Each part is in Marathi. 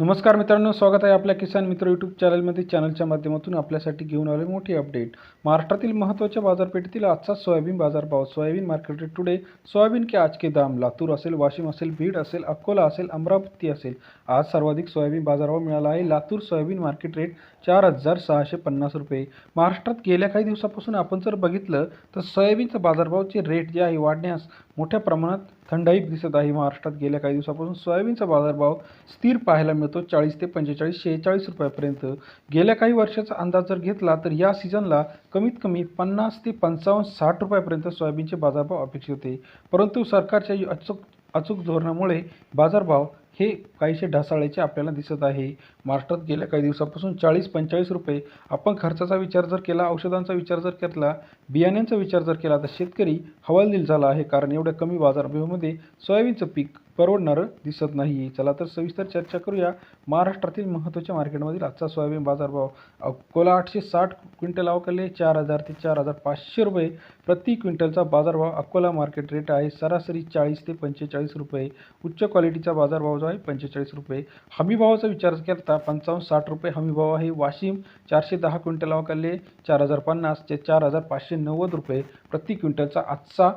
नमस्कार मित्रांनो स्वागत आहे आपल्या किसान मित्र यूट्यूब चॅनलमध्ये चॅनलच्या माध्यमातून आपल्यासाठी घेऊन आले मोठी अपडेट महाराष्ट्रातील महत्त्वाच्या बाजारपेठेतील आजचा सोयाबीन बाजारभाव. Soybean market rate today soybean के आज के दाम. लातूर असेल वाशिम असेल बीड असेल अकोला असेल अमरावती असेल. आज सर्वाधिक सोयाबीन बाजारभाव मिळाला आहे. लातूर सोयाबीन मार्केट रेट चार हजार सहाशे पन्नास रुपये. महाराष्ट्रात गेल्या काही दिवसापासून आपण जर बघितलं तर सोयाबीनचा बाजारभावचे रेट जे आहे वाढण्यास मोठ्या प्रमाणात थंडाई दिसत आहे. महाराष्ट्रात गेल्या काही दिवसापासून सोयाबीनचा बाजारभाव स्थिर पाहायला मिळतो. चाळीस ते पंचेचाळीस शेहेचाळीस रुपयापर्यंत. गेल्या काही वर्षाचा अंदाज जर घेतला तर या सीझनला कमीत कमी पन्नास ते पंचावन्न साठ रुपयापर्यंत सोयाबीनचे बाजारभाव अपेक्षित होते. परंतु सरकारच्या अचूक अचूक धोरणामुळे बाजारभाव हे काहीसे ढासाळ्याचे आपल्याला दिसत आहे. महाराष्ट्रात गेल्या काही दिवसापासून चाळीस पंचेचाळीस रुपये. आपण खर्चाचा विचार जर केला औषधांचा विचार जर केला बियाण्यांचा विचार जर केला तर शेतकरी हवालदिल झाला आहे. कारण एवढ्या कमी बाजारभावामध्ये सोयाबीनचं पीक परवडणारं दिसत नाही. चला तर सविस्तर चर्चा करूया. महाराष्ट्रातील महत्त्वाच्या मार्केटमधील आजचा सोयाबीन बाजारभाव. अकोला आठशे साठ क्विंटल अवकाले चार हजार ते चार हजार पाचशे रुपये. प्रति क्विंटलचा बाजारभाव अकोला मार्केट रेट आहे सरासरी चाळीस ते पंचेचाळीस रुपये. उच्च क्वालिटीचा बाजारभाव जो आहे पंचेचाळीस रुपये. हमीभावाचा विचार करता पंचावन्न साठ रुपये हमीभाव आहे. वाशिम चारशे दहा क्विंटल अवकाले चार हजार पन्नास ते चार हजार पाचशे नव्वद रुपये. प्रति क्विंटलचा आजचा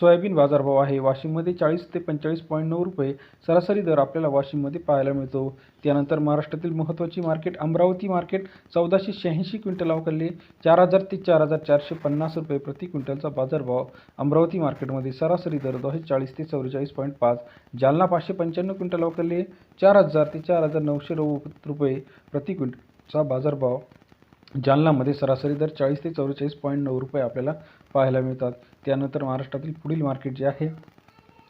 सोयाबीन बाजारभाव आहे. वाशिममध्ये चाळीस ते पंचेचाळीस पॉईंट नऊ रुपये सरासरी दर आपल्याला वाशिममध्ये पाहायला मिळतो. त्यानंतर महाराष्ट्रातील महत्त्वाची मार्केट अमरावती मार्केट चौदाशे शहाऐंशी क्विंटल अवकाले चार हजार ते चार हजार चारशे पन्नास रुपये प्रति क्विंटलचा बाजारभाव अमरावती मार्केटमध्ये सरासरी दर दोनशे चाळीस ते चौवेचाळीस पॉईंट पाच. जालना पाचशे पंच्याण्णव क्विंटल अवकाले चार हजार ते चार हजार नऊशे रुपये प्रति क्विंटलचा बाजारभाव जालनामध्ये सरासरी दर चाळीस ते चौवेचाळीस पॉईंट नऊ रुपये आपल्याला पाहायला मिळतात. त्यानंतर महाराष्ट्रातील पुढील मार्केट जे आहे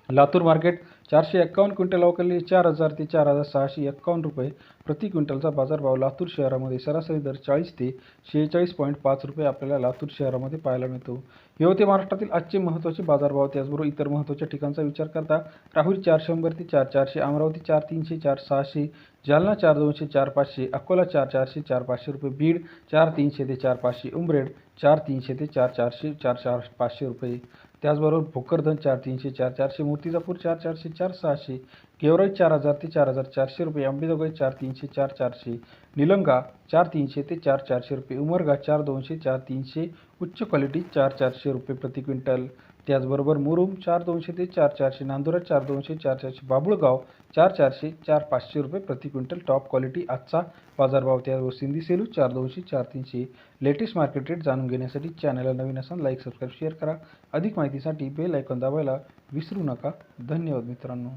लातूर मार्केट चारशे एक्कावन्न क्विंटल अवकाली चार हजार ते चार हजार सहाशे एक्कावन्न रुपये प्रति क्विंटलचा बाजारभाव लातूर शहरामध्ये सरासरी दर चाळीस ते शेहेचाळीस पॉईंट पाच रुपये आपल्याला लातूर शहरामध्ये पाहायला मिळतो. हे होते महाराष्ट्रातील आजचे महत्त्वाचे बाजारभाव. त्याचबरोबर इतर महत्त्वाच्या ठिकाणचा विचार करता राहुल चार शंभर ते चार चारशे अमरावती चार तीनशे चार सहाशे जालना चार दोनशे चार पाचशे अकोला चार चारशे चार पाचशे रुपये बीड चार तीनशे ते चार पाचशे उमरेड चार तीनशे ते चार चारशे चार चार पाचशे रुपये. त्याचबरोबर भोकरधन चार तीनशे चार चारशे मूर्तिजापूर चार चारशे चार सहाशे गेवराई चार हजार ते चार हजार चारशे रुपये अंबेजोगाई चार तीनशे चार चारशे निलंगा चार तीनशे ते चार चारशे रुपये उमरगा चार दोनशे चार तीनशे उच्च क्वालिटी चार चारशे रुपये प्रति क्विंटल. त्याचबरोबर मुरुम चार दोनशे ते चार चारशे नांदुरा चार दोनशे चार चारशे बाबुळगाव चार चारशे चार पाचशे रुपये प्रति क्विंटल टॉप क्वालिटी आजचा बाजारभाव. त्याचबरोबर सिंधी सेलू चार दोनशे चार तीनशे लेटेस्ट मार्केट रेट जाणून घेण्यासाठी चॅनलला नवीन असाल लाईक सबस्क्राईब शेअर करा. अधिक माहितीसाठी बेल आयकॉन दाबायला विसरू नका. धन्यवाद मित्रांनो.